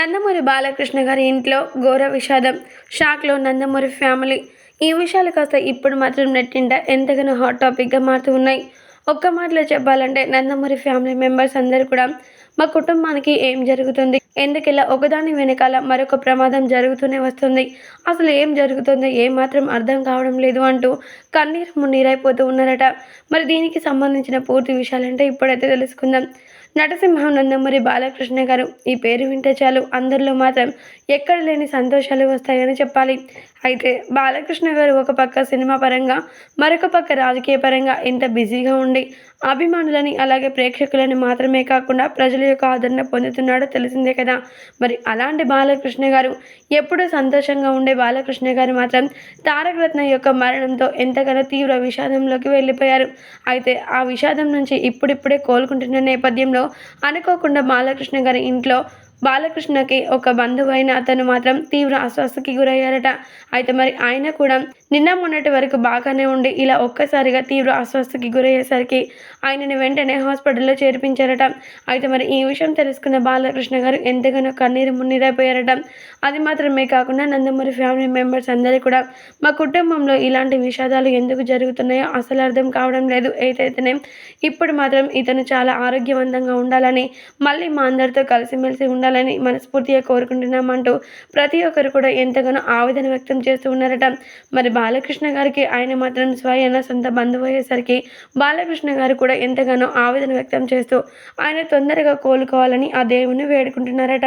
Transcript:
నందమూరి బాలకృష్ణ గారి ఇంట్లో ఘోర విషాదం షాక్లో నందమూరి ఫ్యామిలీ. ఈ విషయాలు కాస్త ఇప్పుడు మాత్రం నెట్టింట ఎంతగానో హాట్ టాపిక్గా మారుతూ ఉన్నాయి. ఒక్క మాటలో చెప్పాలంటే నందమూరి ఫ్యామిలీ మెంబర్స్ అందరూ కూడా మా కుటుంబానికి ఏం జరుగుతుంది? ఎందుకిలా ఒకదాని వెనకాల మరొక ప్రమాదం జరుగుతూనే వస్తుంది? అసలు ఏం జరుగుతుందో ఏమాత్రం అర్థం కావడం లేదు అంటూ కన్నీరు మున్నీరైపోతూ ఉన్నారట. మరి దీనికి సంబంధించిన పూర్తి విషయాలంటే ఇప్పుడైతే తెలుసుకుందాం. నటసింహం నందమూరి బాలకృష్ణ గారు ఈ పేరు వింటే చాలు. అందరిలో మాత్రం ఎక్కడ లేని సంతోషాలు వస్తాయని చెప్పాలి. అయితే బాలకృష్ణ గారు ఒక పక్క సినిమా పరంగా మరొక పక్క రాజకీయ పరంగా ఎంత బిజీగా ఉండి అభిమానులని అలాగే ప్రేక్షకులని మాత్రమే కాకుండా ప్రజల యొక్క ఆదరణ పొందుతున్నాడో తెలిసిందే కదా. మరి అలాంటి బాలకృష్ణ గారు ఎప్పుడూ సంతోషంగా ఉండే బాలకృష్ణ గారు మాత్రం తారక రత్న యొక్క మరణంతో ఎంతగానో తీవ్ర విషాదంలోకి వెళ్ళిపోయారు. అయితే ఆ విషాదం నుంచి ఇప్పుడిప్పుడే కోలుకుంటున్న నేపథ్యంలో అనుకోకుండా బాలకృష్ణ గారి ఇంట్లో బాలకృష్ణకి ఒక బంధువైన అతను మాత్రం తీవ్ర అస్వస్థకి గురయ్యారట. అయితే మరి ఆయన కూడా నిన్న మొన్నటి వరకు బాగానే ఉండి ఇలా ఒక్కసారిగా తీవ్ర అస్వస్థకి గురయ్యేసరికి ఆయనని వెంటనే హాస్పిటల్లో చేర్పించారట. అయితే మరి ఈ విషయం తెలుసుకున్న బాలకృష్ణ గారు ఎంతగానో కన్నీరు మున్నీరైపోయారట. అది మాత్రమే కాకుండా నందమూరి ఫ్యామిలీ మెంబర్స్ అందరూ కూడా మా కుటుంబంలో ఇలాంటి విషాదాలు ఎందుకు జరుగుతున్నాయో అసలు అర్థం కావడం లేదు. ఏదైతేనే ఇప్పుడు మాత్రం ఇతను చాలా ఆరోగ్యవంతంగా ఉండాలని మళ్ళీ మా అందరితో కలిసిమెలిసి ఉండాలి ఉండాలని మనస్ఫూర్తిగా కోరుకుంటున్నామంటూ ప్రతి ఒక్కరు కూడా ఎంతగానో ఆవేదన వ్యక్తం చేస్తూ ఉన్నారట. మరి బాలకృష్ణ గారికి ఆయన మాత్రం స్వయాన సొంత బంధువు అయ్యేసరికి బాలకృష్ణ గారు కూడా ఎంతగానో ఆవేదన వ్యక్తం చేస్తూ ఆయన తొందరగా కోలుకోవాలని ఆ దేవుని వేడుకుంటున్నారట.